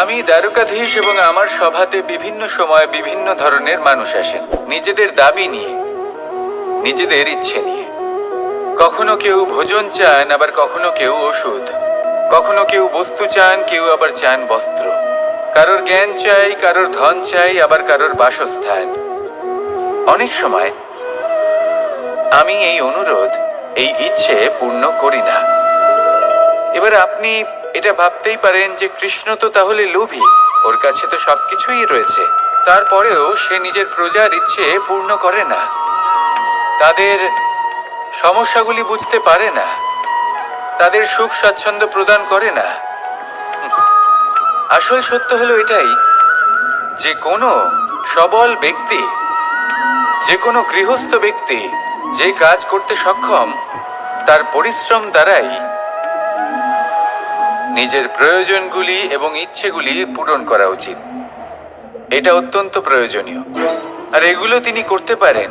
আমি দ্বারকাধীশ এবং আমার সভাতে বিভিন্ন সময় বিভিন্ন ধরনের মানুষ আসেন। নিজেদের দাবি নিয়ে, নিজেদের ইচ্ছে নিয়ে। কখনো কেউ ভোজন চান, আবার কখনো কেউ ওষুধ। কখনো কেউ বস্তু চান, কেউ আবার চান বস্ত্র। কারোর জ্ঞান চাই, কারোর ধন চাই, আবার কারোর বাসস্থান। অনেক সময় আমি এই অনুরোধ, এই ইচ্ছে পূর্ণ করি না। এবার আপনি এটা ভাবতেই পারেন যে কৃষ্ণ তো তাহলে লোভী। ওর কাছে তো সবকিছুই রয়েছে। তারপরেও সে নিজের প্রজার ইচ্ছে পূর্ণ করে না। তাদের সমস্যাগুলি বুঝতে পারে না। তাদের সুখ স্বাচ্ছন্দ্য প্রদান করে না। আসল সত্য হলো এটাই, যে কোনো সবল ব্যক্তি, যে কোনো গৃহস্থ ব্যক্তি যে কাজ করতে সক্ষম, তার পরিশ্রম দ্বারাই নিজের প্রয়োজনগুলি এবং ইচ্ছেগুলি পূরণ করা উচিত। এটা অত্যন্ত প্রয়োজনীয়। আর এগুলো তিনি করতে পারেন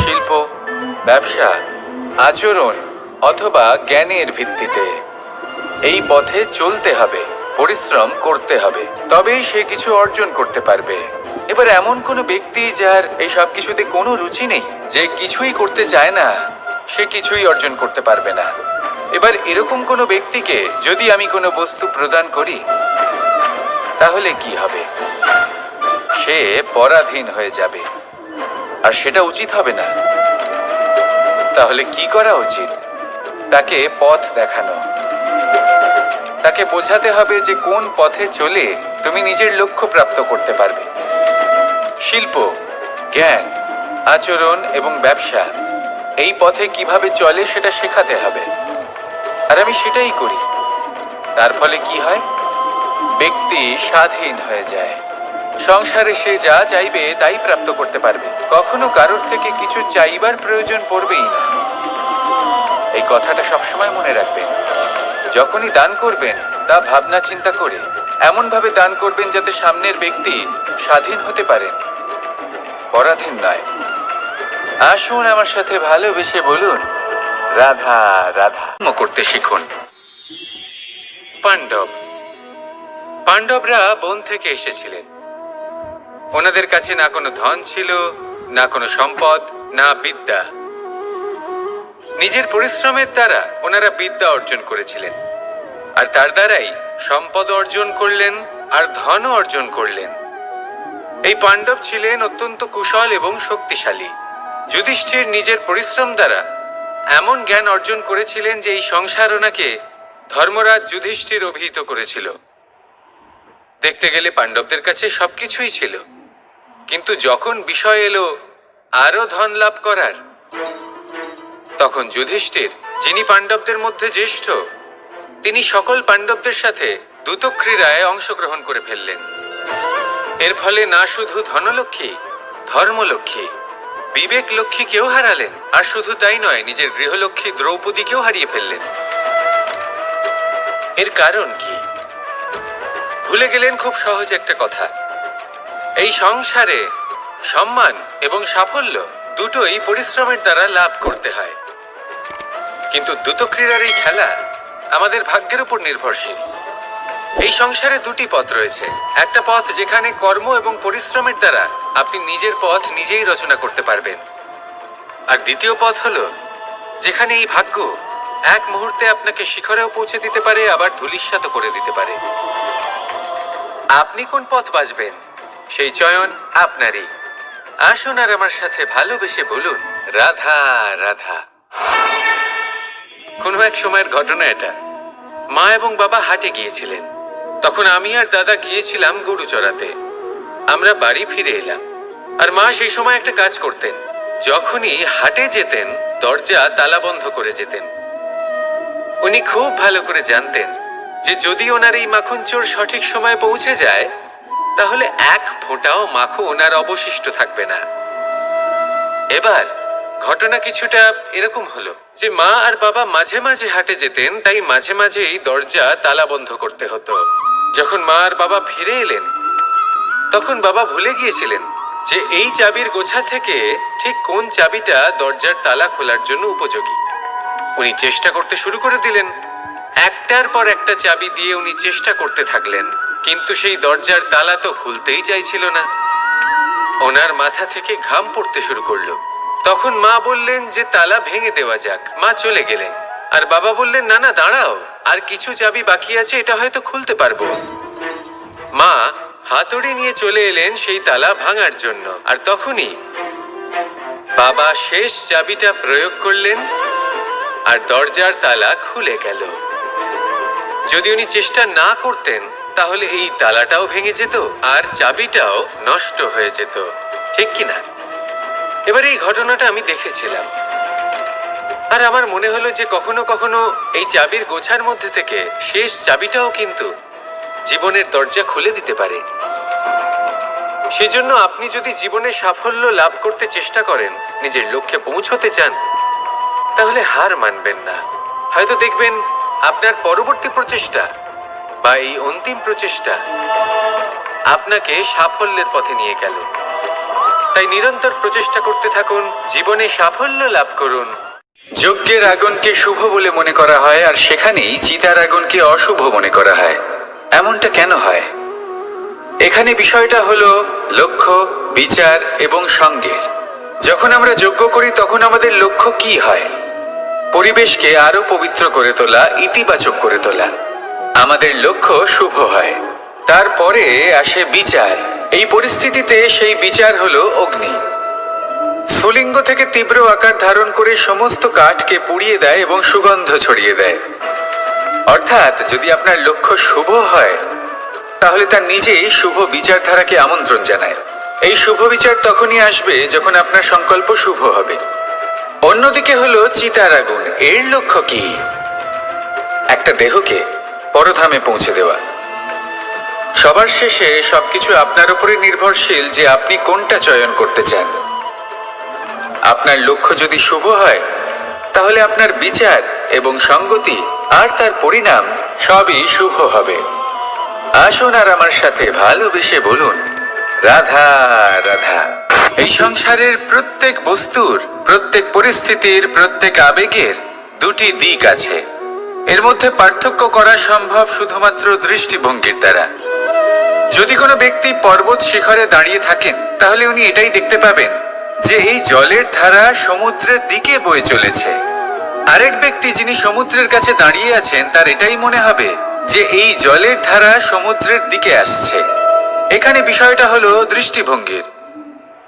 শিল্প, ব্যবসা, আচরণ অথবা জ্ঞানের ভিত্তিতে। এই পথে চলতে হবে, পরিশ্রম করতে হবে, তবেই সে কিছু অর্জন করতে পারবে। এবার এমন কোনো ব্যক্তি যার এই সব কিছুতে কোনো রুচি নেই, যে কিছুই করতে চায় না, সে কিছুই অর্জন করতে পারবে না। এবার এরকম কোনো ব্যক্তিকে যদি আমি কোনো বস্তু প্রদান করি, তাহলে কি হবে? সে পরাধীন হয়ে যাবে। আর সেটা উচিত হবে না। তাহলে কি করা উচিত? তাকে পথ দেখানো। তাকে বোঝাতে হবে যে কোন পথে চলে তুমি নিজের লক্ষ্য প্রাপ্ত করতে পারবে। শিল্প, জ্ঞান, আচরণ এবং ব্যবসা, এই পথে কীভাবে চলে সেটা শেখাতে হবে। আর আমি সেটাই করি। তার ফলে কি হয়? ব্যক্তি স্বাধীন হয়ে যায়। সংসারে সে যা চাইবে তাই প্রাপ্ত করতে পারবে। কখনো কারোর থেকে কিছু চাইবার প্রয়োজন পড়বেই না। এই কথাটা সবসময় মনে রাখবেন। যখনই দান করবেন, তা ভাবনা চিন্তা করে, এমনভাবে দান করবেন যাতে সামনের ব্যক্তি স্বাধীন হতে পারেন পরাধীন নয়। আসুন আমার সাথে ভালোবেসে বলুন রাধা রাধা। করতে শিখুন। পাণ্ডব। পাণ্ডবরা বন থেকে এসেছিলেন। ওনাদের কাছে না কোনো ধন ছিল, না কোনো সম্পদ, না বিদ্যা। নিজের পরিশ্রমের দ্বারা ওনারা বিদ্যা অর্জন করেছিলেন। আর তার দ্বারাই সম্পদ অর্জন করলেন আর ধনও অর্জন করলেন। এই পাণ্ডব ছিলেন অত্যন্ত কুশল এবং শক্তিশালী। যুধিষ্ঠির নিজের পরিশ্রম দ্বারা এমন জ্ঞান অর্জন করেছিলেন যে এই সংসার ওনাকে ধর্মরাজ যুধিষ্ঠির অভিহিত করেছিল। দেখতে গেলে পাণ্ডবদের কাছে সবকিছুই ছিল। কিন্তু যখন বিষয় এলো আরও ধন লাভ করার, তখন যুধিষ্ঠির, যিনি পাণ্ডবদের মধ্যে জ্যেষ্ঠ, তিনি সকল পাণ্ডবদের সাথে দ্রুত ক্রীড়ায় অংশগ্রহণ করে ফেললেন। এর ফলে না শুধু ধনলক্ষ্মী, ধর্মলক্ষ্মী বিবেক লক্ষ্মীকেও হারালেন, আর শুধু তাই নয়, নিজের গৃহলক্ষ্মী দ্রৌপদীকেও হারিয়ে ফেললেন। এর কারণ কি? ভুলে গেলেন খুব সহজ একটা কথা। এই সংসারে সম্মান এবং সাফল্য দুটোই পরিশ্রমের দ্বারা লাভ করতে হয়। কিন্তু দ্রুত ক্রীড়ার এই খেলা আমাদের ভাগ্যের উপর নির্ভরশীল। এই সংসারে দুটি পথ রয়েছে। একটা পথ যেখানে কর্ম এবং পরিশ্রমের দ্বারা আপনি নিজের পথ নিজেই রচনা করতে পারবেন। আর দ্বিতীয় পথ হলো, যেখানে এই ভাগ্য এক মুহূর্তে আপনাকে শিখরেও পৌঁছে দিতে পারে, আবার ধূলিসাৎ করে দিতে পারে। আপনি কোন পথ বাঁচবেন? সেই চয়ন আপনারই। আসুন আর আমার সাথে ভালোবেসে বলুন, রাধা রাধা। কোনো এক সময়ের ঘটনা এটা। মা এবং বাবা হাটে গিয়েছিলেন। তখন আমি আর দাদা গিয়েছিলাম গরু চড়াতে আমরা বাড়ি ফিরে এলাম। আর মা সেই সময় একটা কাজ করতেন। যখনই হাটে যেতেন, দরজা তালা বন্ধ করে যেতেন। উনি খুব ভালো করে জানতেন যে যদি ওনার এই মাখন চোর সঠিক সময়ে পৌঁছে যায়, তাহলে এক ফোঁটাও মাখন আর অবশিষ্ট থাকবে না। এবার ঘটনা কিছুটা এরকম হলো যে মা আর বাবা মাঝে মাঝে হাটে যেতেন, তাই মাঝে মাঝেই দরজা তালা বন্ধ করতে হতো। যখন মা আর বাবা ফিরে এলেন, তখন বাবা ভুলে গিয়েছিলেন যে এই চাবির গোছা থেকে ঠিক কোন চাবিটা দরজার তালা খোলার জন্য উপযোগী। উনি চেষ্টা করতে শুরু করে দিলেন। একটার পর একটা চাবি দিয়ে উনি চেষ্টা করতে থাকলেন, কিন্তু সেই দরজার তালা তো খুলতেই চাইছিল না। ওনার মাথা থেকে ঘাম পড়তে শুরু করল। তখন মা বললেন যে তালা ভেঙে দেওয়া যাক। মা চলে গেলেন। আর বাবা বললেন, না না, দাঁড়াও। আর কিছু চাবি বাকি আছে, এটা হয়তো খুলতে পারব। মা হাতুড়ি নিয়ে চলে এলেন সেই তালা ভাঙার জন্য। আর তখনই বাবা শেষ চাবিটা প্রয়োগ করলেন আর দরজার তালা খুলে গেল। যদি উনি চেষ্টা না করতেন, তাহলে এই তালাটাও ভেঙে যেত আর চাবিটাও নষ্ট হয়ে যেত। ঠিক কি না এবার এই ঘটনাটা আমি দেখেছিলাম। আর আমার মনে হলো যে কখনো কখনো এই চাবির গোছার মধ্যে থেকে শেষ চাবিটাও কিন্তু জীবনের দরজা খুলে দিতে পারে। সেজন্য আপনি যদি জীবনে সাফল্য লাভ করতে চেষ্টা করেন, নিজের লক্ষ্যে পৌঁছতে চান, তাহলে হার মানবেন না। হয়তো দেখবেন আপনার পরবর্তী প্রচেষ্টা বা এই অন্তিম প্রচেষ্টা আপনাকে সাফল্যের পথে নিয়ে গেল। তাই নিরন্তর প্রচেষ্টা করতে থাকুন, জীবনে সাফল্য লাভ করুন। যজ্ঞের আগুনকে শুভ বলে মনে করা হয়, আর সেখানেই চিতার আগুনকে অশুভ মনে করা হয়। এমনটা কেন হয়? এখানে বিষয়টা হলো লক্ষ্য, বিচার এবং সঙ্গের। যখন আমরা যজ্ঞ করি, তখন আমাদের লক্ষ্য কি হয়? পরিবেশকে আরও পবিত্র করে তোলা, ইতিবাচক করে তোলা। আমাদের লক্ষ্য শুভ হয়। তারপরে আসে বিচার। এই পরিস্থিতিতে সেই বিচার হলো অগ্নি। স্ফুলিঙ্গ থেকে তীব্র আকার ধারণ করে সমস্ত কাঠকে পুড়িয়ে দেয় এবং সুগন্ধ ছড়িয়ে দেয়। অর্থাৎ যদি আপনার লক্ষ্য শুভ হয়, তাহলে তার নিজেই শুভ বিচারধারাকে আমন্ত্রণ জানায়। এই শুভ বিচার তখনই আসবে যখন আপনার সংকল্প শুভ হবে। অন্যদিকে হলো চিতার আগুন। এর লক্ষ্য কি? একটা দেহকে পরধামে পৌঁছে দেওয়া। সবার শেষে সবকিছু আপনার উপরে নির্ভরশীল যে আপনি কোনটা চয়ন করতে চান। আপনার লক্ষ্য যদি শুভ হয়, তাহলে আপনার বিচার এবং সঙ্গতি আর তার পরিণাম সবই শুভ হবে। আসুন আর আমার সাথে ভালোবেসে বলুন, রাধা রাধা। এই সংসারের প্রত্যেক বস্তুর, প্রত্যেক পরিস্থিতির, প্রত্যেক আবেগের দুটি দিক আছে। এর মধ্যে পার্থক্য করা সম্ভব শুধুমাত্র দৃষ্টিভঙ্গির দ্বারা। যদি কোনো ব্যক্তি পর্বত শিখরে দাঁড়িয়ে থাকেন, তাহলে উনি এটাই দেখতে পাবেন। যে এই জলের ধারা সমুদ্রের দিকে বয়ে চলেছে। আরেক ব্যক্তি যিনি সমুদ্রের কাছে দাঁড়িয়ে আছেন, তার এটাই মনে হবে যে এই জলের ধারা সমুদ্রের দিকে আসছে। এখানে বিষয়টা হলো দৃষ্টিভঙ্গির।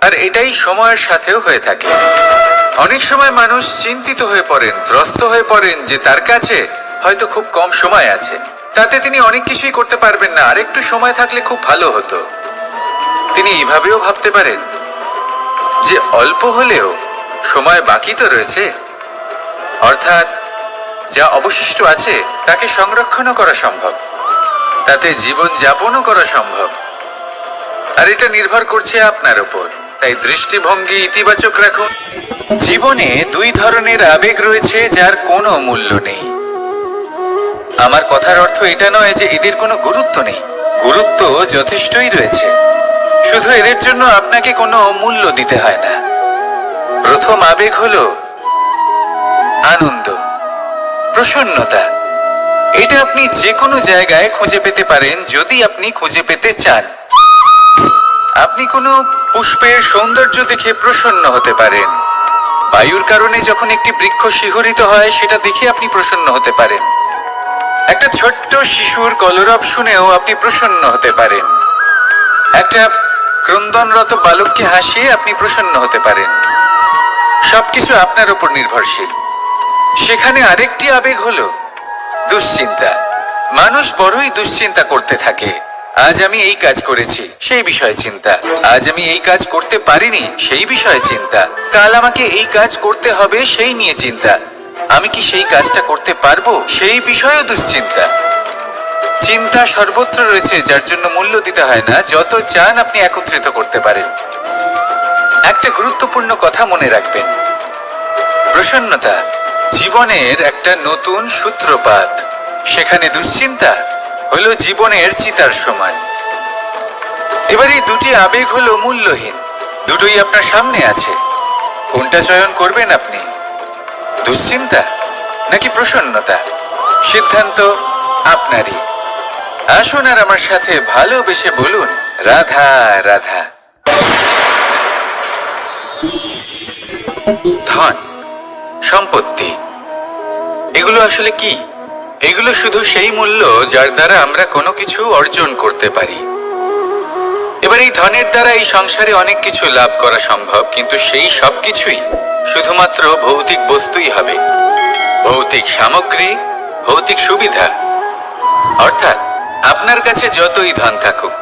আর এটাই সময়ের সাথেও হয়ে থাকে। অনেক সময় মানুষ চিন্তিত হয়ে পড়েন, ত্রস্ত হয়ে পড়েন যে তার কাছে হয়তো খুব কম সময় আছে। তাতে তিনি অনেক কিছুই করতে পারবেন না আর একটু সময় থাকলে খুব ভালো হতো। তিনি এভাবেও ভাবতে পারেন যে অল্প হলেও সময় বাকি তো রয়েছে। অর্থাৎ যা অবশিষ্ট আছে, তাকে সংরক্ষণও করা সম্ভব। তাতে জীবন যাপনও করা সম্ভব। আর এটা নির্ভর করছে আপনার উপর। তাই দৃষ্টিভঙ্গি ইতিবাচক রাখুন। জীবনে দুই ধরনের আবেগ রয়েছে যার কোনো মূল্য নেই। আমার কথার অর্থ এটা নয় যে এদের কোনো গুরুত্ব নেই। গুরুত্ব যথেষ্টই রয়েছে। শুধু এদের জন্য আপনাকে কোনো মূল্য দিতে হয় না। প্রথম আবেগ হলো আনন্দ, প্রসন্নতা। এটা আপনি যে কোনো জায়গায় খুঁজে পেতে পারেন যদি আপনি খুঁজে পেতে চান। আপনি কোনো পুষ্পের সৌন্দর্য দেখে প্রসন্ন হতে পারেন। বায়ুর কারণে যখন একটি বৃক্ষ শিহরিত হয়, সেটা দেখে আপনি প্রসন্ন হতে পারেন। একটা ছোট্ট শিশুর কলরব শুনেও আপনি প্রসন্ন হতে পারেন। একটা ক্রন্দনরত বালককে হাসিয়ে আপনি প্রসন্ন হতে পারেন। সবকিছু আপনার উপর নির্ভরশীল। সেখানে আরেকটি আবেগ হলো দুশ্চিন্তা। মানুষ বড়ই দুশ্চিন্তা করতে থাকে। আজ আমি এই কাজ করেছি, সেই বিষয়ে চিন্তা। আজ আমি এই কাজ করতে পারিনি, সেই বিষয়ে চিন্তা। কাল আমাকে এই কাজ করতে হবে, সেই নিয়ে চিন্তা। আমি কি সেই কাজটা করতে পারব, সেই বিষয়েও দুশ্চিন্তা। চিন্তা সর্বত্র রয়েছে, যার জন্য মূল্য দিতে হয় না, যত চান আপনি একত্রিত করতে পারেন। একটা গুরুত্বপূর্ণ কথা মনে রাখবেন। প্রসন্নতা, জীবনের একটা নতুন সূত্রপাত। সেখানে দুশ্চিন্তা হলো জীবনের চিতার সমান। এবার এই দুটি আবেগ হলো মূল্যহীন, দুটোই আপনার সামনে আছে। কোনটা চয়ন করবেন আপনি? দুশ্চিন্তা নাকি প্রসন্নতা? সিদ্ধান্ত আপনারই। আসুন আর আমার সাথে ভালোবেসে বলুন, রাধা রাধা। ধন, সম্পত্তি, এগুলো আসলে কি? এগুলো শুধু সেই মূল্য যার দ্বারা আমরা কোনো কিছু অর্জন করতে পারি। এবার এই ধনের দ্বারা এই সংসারে অনেক কিছু লাভ করা সম্ভব, কিন্তু সেই সব কিছুই শুধুমাত্র ভৌতিক বস্তুই হবে। ভৌতিক সামগ্রী, ভৌতিক সুবিধা, অর্থাৎ আপনার কাছে যতই ধন থাকুক,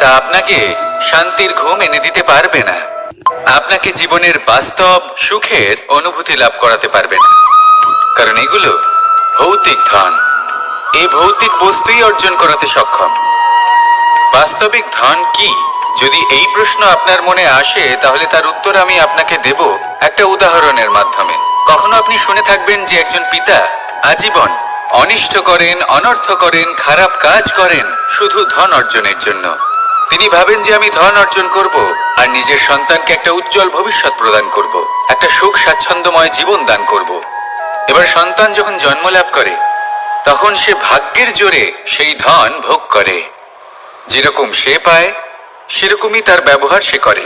তা আপনাকে শান্তির ঘুম এনে দিতে পারবে না। আপনাকে জীবনের বাস্তব সুখের অনুভূতি লাভ করাতে পারবে না। কারণ এগুলো ভৌতিক ধন। এই ভৌতিক বস্তুই অর্জন করাতে সক্ষম। বাস্তবিক ধন কি? যদি এই প্রশ্ন আপনার মনে আসে, তাহলে তার উত্তর আমি আপনাকে দেব একটা উদাহরণের মাধ্যমে। কখনো আপনি শুনে থাকবেন যে একজন পিতা আজীবন অনিষ্ট করেন, অনর্থ করেন, খারাপ কাজ করেন, শুধু ধন অর্জনের জন্য। তিনি ভাবেন যে আমি ধন অর্জন করব আর নিজের সন্তানকে একটা উজ্জ্বল ভবিষ্যৎ প্রদান করব, একটা সুখ স্বাচ্ছন্দ্যময় জীবন দান করব। এবার সন্তান যখন জন্ম লাভ করে, তখন সে ভাগ্যের জোরে সেই ধন ভোগ করে। যেরকম সে পায়, সেরকমই তার ব্যবহার সে করে।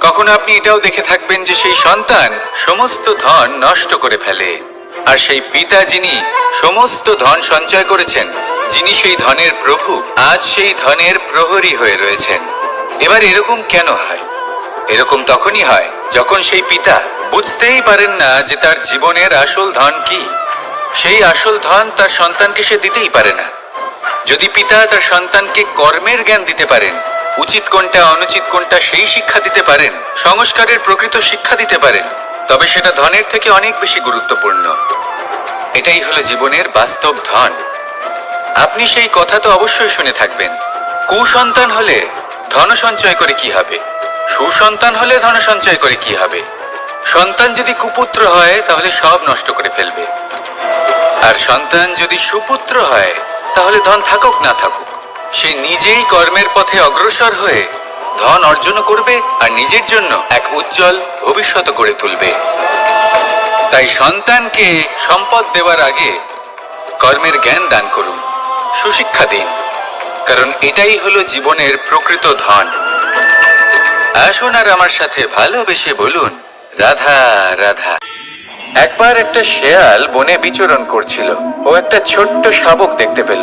কখনো আপনি এটাও দেখে থাকবেন যে সেই সন্তান সমস্ত ধন নষ্ট করে ফেলে। আর সেই পিতা যিনি সমস্ত ধন সঞ্চয় করেছেন, যিনি সেই ধনের প্রভু, আজ সেই ধনের প্রহরী হয়ে রয়েছেন। এবার এরকম কেন হয়? এরকম তখনই হয় যখন সেই পিতা বুঝতেই পারেন না যে তার জীবনের আসল ধন কি। সেই আসল ধন তার সন্তানকে সে দিতেই পারে না। যদি পিতা তার সন্তানকে কর্মের জ্ঞান দিতে পারেন, উচিত কোনটা, অনুচিত কোনটা, সেই শিক্ষা দিতে পারেন, সংস্কারের প্রকৃত শিক্ষা দিতে পারেন তবে সেটা ধনের থেকে অনেক বেশি গুরুত্বপূর্ণ। এটাই হলো জীবনের বাস্তব ধন। আপনি সেই কথা তো অবশ্যই শুনে থাকবেন। কুসন্তান হলে ধন সঞ্চয় করে কি হবে? সুসন্তান হলে ধন সঞ্চয় করে কি হবে? সন্তান যদি কুপুত্র হয়, তাহলে সব নষ্ট করে ফেলবে। আর সন্তান যদি সুপুত্র হয়, তাহলে ধন থাকুক না থাকুক, সে নিজেই কর্মের পথে অগ্রসর হয়ে ধন অর্জন করবে আর নিজের জন্য এক উজ্জ্বল ভবিষ্যৎ গড়ে তুলবে। তাই সন্তানকে সম্পদ দেওয়ার আগে কর্মের জ্ঞান দান করুন, সুশিক্ষা দিন, কারণ এটাই হলো জীবনের প্রকৃত ধন। আসুন আর আমার সাথে ভালোবেসে বলুন, রাধা রাধা। একবার একটা শেয়াল বনে বিচরণ করছিল। ও একটা ছোট্ট শাবক দেখতে পেল।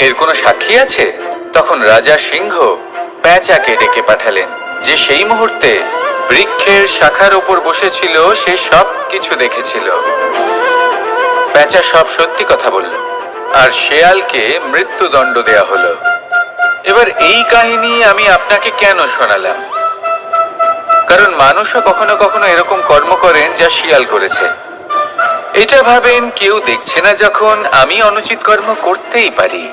এর কোনো সাক্ষী আছে? তখন রাজা সিংহ প্যাঁচাকে ডেকে পাঠালেন, যে সেই মুহূর্তে বৃক্ষের শাখার ওপর বসেছিল, সে সব কিছু দেখেছিল। প্যাঁচা সব সত্যি কথা বলল, আর শেয়ালকে মৃত্যুদণ্ড দেয়া হলো। এবার এই কাহিনী আমি আপনাকে কেন শোনালাম? কারণ মানুষও কখনো কখনো এরকম কর্ম করেন যা শিয়াল করেছে। এটা ভাবেন কেউ দেখছে না যখন আমি অনুচিত কর্ম করতেই পারি।